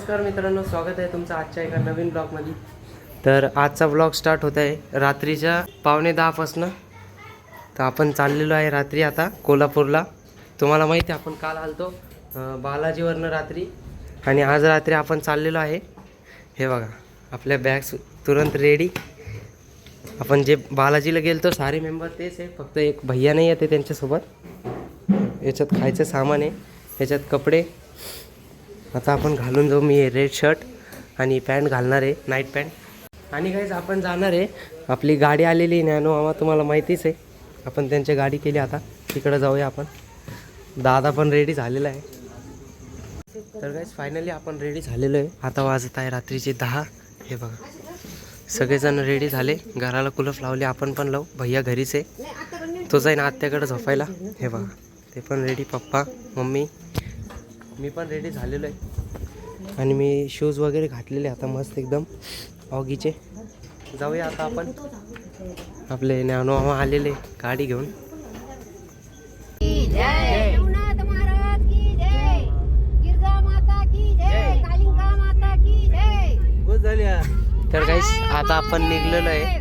नमस्कार मित्रांनो स्वागत आहे तुमचं आजच्या एका नवीन ब्लॉगमध्ये. तर आजचा ब्लॉग स्टार्ट होत आहे रात्रीच्या पावणे दहापासनं तर आपण चाललेलो आहे रात्री आता कोल्हापूरला. तुम्हाला माहिती आहे आपण काल आलतो बालाजीवरनं रात्री. आणि आज रात्री आपण चाललेलो आहे. हे बघा आपल्या बॅग्स तुरंत रेडी आपण जे बालाजीला गेलतो सारे मेंबर तेच आहे. फक्त एक भैया नाही येते त्यांच्यासोबत. याच्यात खायचं सामान आहे याच्यात कपडे. आता आपण घालून जाऊ मी रेड शर्ट आणि पॅन्ट घालणार आहे नाईट पॅन्ट आणि काहीच आपण जाणार आहे. आपली गाडी आलेली नॅनो मामा तुम्हाला माहितीच आहे. आपण त्यांची गाडी केली आता. तिकडं जाऊया आपण. दादा पण रेडी झालेला आहे. तर काहीच फायनली आपण रेडी झालेलो आहे. आता वाजत आहे रात्रीचे दहा. हे बघा. सगळेजण रेडी झाले. घराला कुलफ लावले. आपण पण लावू. भैया घरीच आहे. तो जाईन आत्याकडे झोपायला. हे बघा. ते पण रेडी पप्पा मम्मी मी पण रेडी झालेलो आहे. आणि मी शूज वगैरे घातलेले आता मस्त एकदम ऑगीचे. जाऊया आता आपण. आपले ज्ञानो आलेले गाडी घेऊन. तर काहीच आता आपण निघलेलो आहे.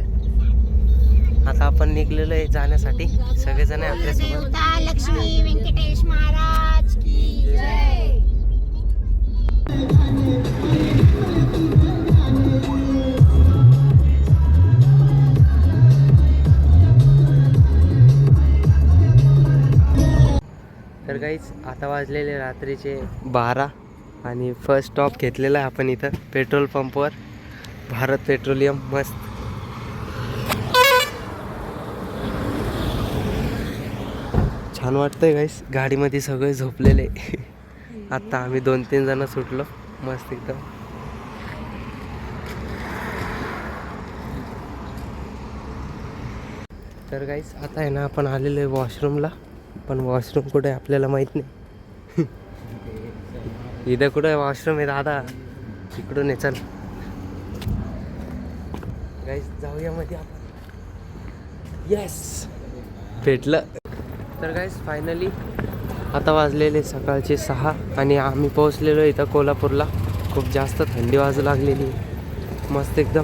आता आपण निघलेलो आहे जाण्यासाठी. सगळेजण आपल्यासोबत. लक्ष्मी व्यंकटेश महाराज. तर काहीच आता वाजलेले रात्रीचे बारा आणि फर्स्ट स्टॉप घेतलेला आहे आपण इथं पेट्रोल पंपवर भारत पेट्रोलियम मस्त. छान वाटतंय गाईस गाडीमध्ये सगळे झोपलेले. आत्ता आम्ही दोन तीन जण सुटलो. मस्त एकदम. तर गाईस आता आहे ना आपण आलेलो आहे वॉशरूमला पण वॉशरूम कुठे आपल्याला माहीत नाही. इथं कुठं आहे वॉशरूम आहे दादा? इकडून आहे चल. गाईस जाऊया मध्ये आपण. येस भेटलं. तर गाईस फायनली आता वाजलेले सकाळचे सहा आणि आम्ही पोहोचलेलो इथं कोल्हापूरला. खूप जास्त थंडी वाजू लागलेली. आहे. मस्त एकदम.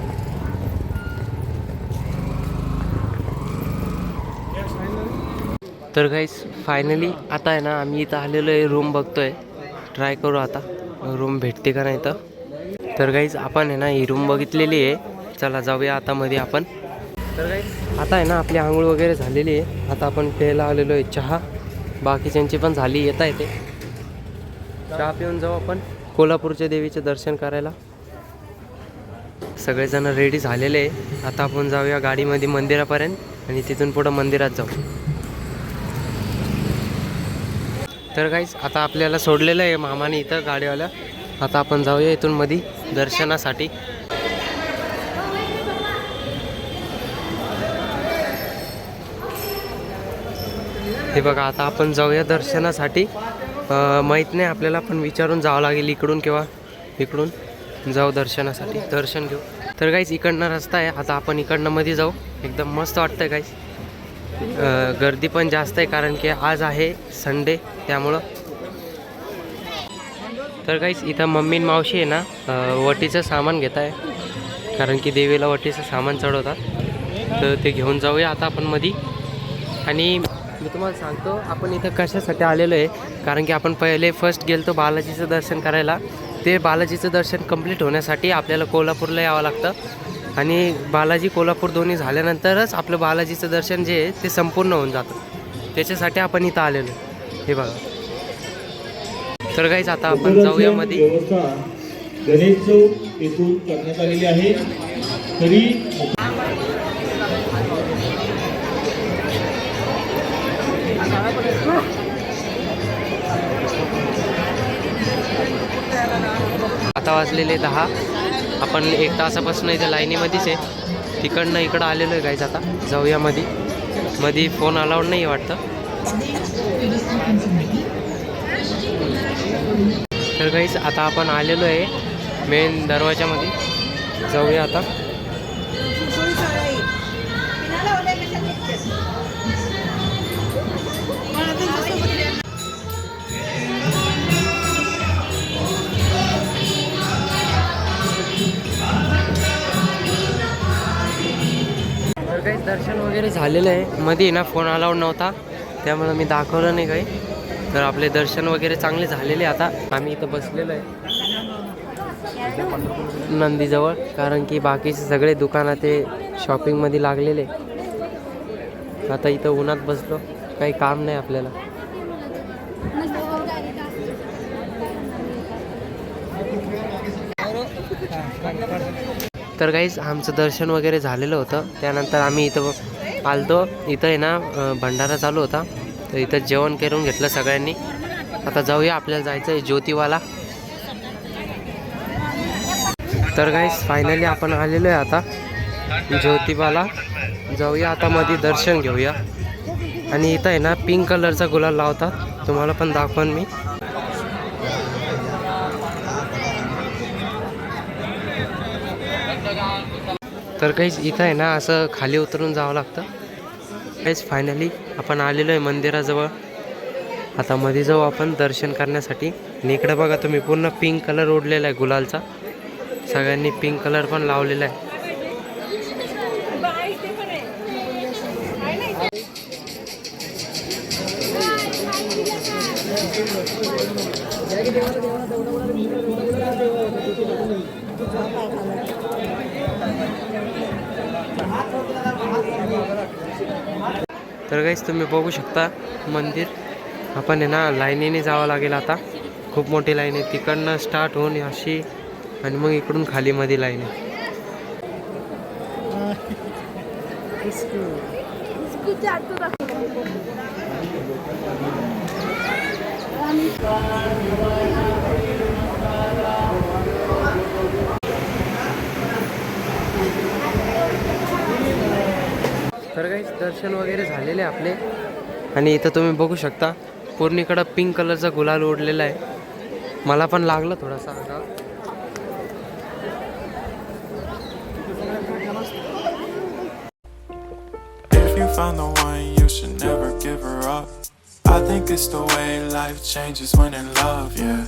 तर गाईज फायनली आता आहे ना आम्ही इथं आलेलो आहे रूम बघतोय. ट्राय करू आता. रूम भेटते का नाही तर तर गाईज आपण आहे ना ही रूम बघितलेली आहे. चला जाऊया आता मध्ये आपण. आता आहे ना आपली आंघोळ वगैरे झालेली आहे. आता आपण प्यायला आलेलो आहे चहा. बाकीच्यांची पण झाली येता येते. चहा पिऊन जाऊ आपण. कोल्हापूरच्या देवीचे दर्शन करायला. सगळेजण रेडी झालेले आहे. आता आपण जाऊया गाडीमध्ये मंदिरापर्यंत आणि तिथून पुढं मंदिरात जाऊ. तर काहीच आता आपल्याला सोडलेलं आहे मामाने इथं गाडीवाल्या आता आपण जाऊया इथून मधी दर्शनासाठी. हे बघा आता आपण जाऊया दर्शनासाठी. माहीत नाही आपल्याला पण विचारून जावं लागेल इकडून किंवा इकडून जाऊ दर्शनासाठी. दर्शन घेऊ. तर काहीच इकडनं रस्ता आहे. आता आपण इकडनं मध्ये जाऊ. एकदम मस्त वाटतंय काहीच गर्दी पण जास्त आहे कारण की आज आहे संडे त्यामुळं. तर काहीच इथं मम्मी आणि मावशी आहे ना वटीचं सामान घेत आहे कारण की देवीला वटीचं सामान चढवतात. तर ते घेऊन जाऊया आता आपण मधी. आणि मी तुम्हाला सांगतो आपण इथं कशासाठी आलेलो आहे कारण की आपण पहिले फर्स्ट गेलतो बालाजीचं दर्शन करायला. ते बालाजीचं दर्शन कंप्लीट होण्यासाठी आपल्याला कोल्हापूरला यावं लागतं. आणि बालाजी कोल्हापूर दोन्ही झाल्यानंतरच आपलं बालाजीचं दर्शन जे आहे ते संपूर्ण होऊन जातं. त्याच्यासाठी आपण इथं आलेलो आहे. हे बघा. तर काहीच आता आपण जाऊया मध्ये गणेश चौक येथून करण्यात आलेली आहे. तरी आता वाजलेले दहा. आपण एक तासापासून इथे लाईनीमध्येच आहे. तिकडनं इकडं आलेलो आहे गाईज आता. जाऊया मध्ये मध्ये फोन अलाउड नाही वाटतं. तर गाईज आता आपण आलेलो आहे मेन दरवाजामध्ये जाऊया आता. वगैरे झालेलं आहे. मध्ये ना फोन अलाउड नव्हता. त्यामुळे मी दाखवलं नाही काही. तर आपले दर्शन वगैरे चांगले झालेले आता. आम्ही इथं बसलेलो आहे. नंदीजवळ. कारण की बाकीचे सगळे दुकानं ते शॉपिंगमध्ये लागलेले आता इथं उन्हात बसलो. काही काम नाही आपल्याला. तर काहीच आमचं दर्शन वगैरे झालेलं होतं. त्यानंतर आम्ही इथं आलतो इथं आहे ना भंडारा चालू होता. तर इथं जेवण करून घेतलं सगळ्यांनी. आता जाऊया आपल्याला जायचं आहे ज्योतिवाला. तर काहीच फायनली आपण आलेलो आहे आता ज्योतिबाला. जाऊया आता मध्ये दर्शन घेऊया. आणि इथं आहे ना पिंक कलरचा गुलाल लावतात. तुम्हाला पण दाखवन मी. तर काहीच इथं आहे ना असं खाली उतरून जावं लागतं. गाईज फायनली आपण आलेलो आहे मंदिराजवळ. आता मध्ये जाऊ आपण दर्शन करण्यासाठी. आणि इकडे बघा तुम्ही पूर्ण पिंक कलर ओढलेला आहे गुलालचा. सगळ्यांनी पिंक कलर पण लावलेला आहे. तर काहीच तुम्ही बघू शकता मंदिर. आपण आहे ना लाईनीने जावं लागेल आता. खूप मोठी लाईन आहे. तिकडनं स्टार्ट होऊन अशी आणि मग इकडून खालीमध्ये लाईन आहे तर काही दर्शन वगैरे झालेले आपले. आणि इथं तुम्ही बघू शकता पूर्ण इकडं पिंक कलरचा गुलाल ओढलेला आहे. मला पण लागलं थोडासा आगा found the one, you should never give her up. I think it's the way life changes when in love, yeah.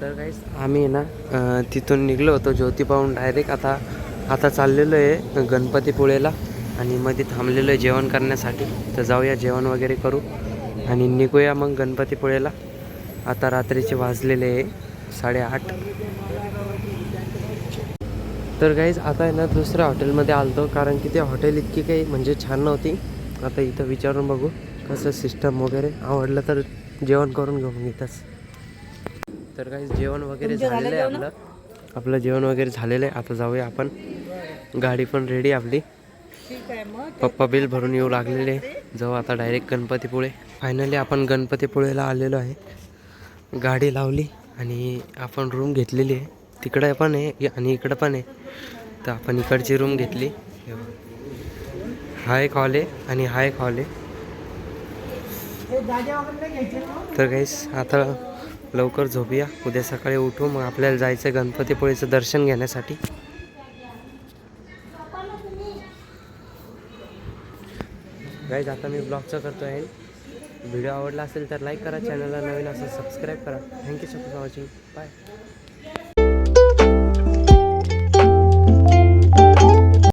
तर काहीच आम्ही ना तिथून निघलो होतो ज्योती पाहून डायरेक्ट आता आता चाललेलो आहे गणपतीपुळेला. आणि मध्ये थांबलेलो आहे जेवण करण्यासाठी. तर जाऊया जेवण वगैरे करू. आणि निघूया मग गणपतीपुळेला आता रात्रीचे वाजलेले आहे साडेआठ. तर काहीच आता आहे ना दुसऱ्या हॉटेलमध्ये आलतो. कारण की ते हॉटेल इतकी काही म्हणजे छान नव्हती. आता इथं विचारून बघू कसं सिस्टम वगैरे आवडलं तर जेवण करून घेऊ मग इथंच. तर काही जेवण वगैरे झालेलं आहे आपलं. आपलं जेवण वगैरे झालेलं आहे. आता जाऊया आपण. गाडी पण रेडी आपली. पप्पा बिल भरून येऊ लागलेले. जाऊ आता डायरेक्ट गणपतीपुळे. फायनली आपण गणपतीपुळेला आलेलो आहे. गाडी लावली आणि आपण रूम घेतलेली आहे. तिकडे पण आहे आणि इकडं पण आहे. तर आपण इकडची रूम घेतली. हे एक हॉल आहे आणि हा एक हॉल आहे. तर काहीच आता लवकर झोपूया. उद्या सकाळी उठू. मग आपल्याला जायचं गणपतीपुळेचं दर्शन घेण्यासाठी. गाईज आता मी ब्लॉगचं करतो आहे व्हिडिओ आवडला असेल तर लाईक करा. चॅनलला नवीन असेल सबस्क्राईब करा. Thank you so much for watching bye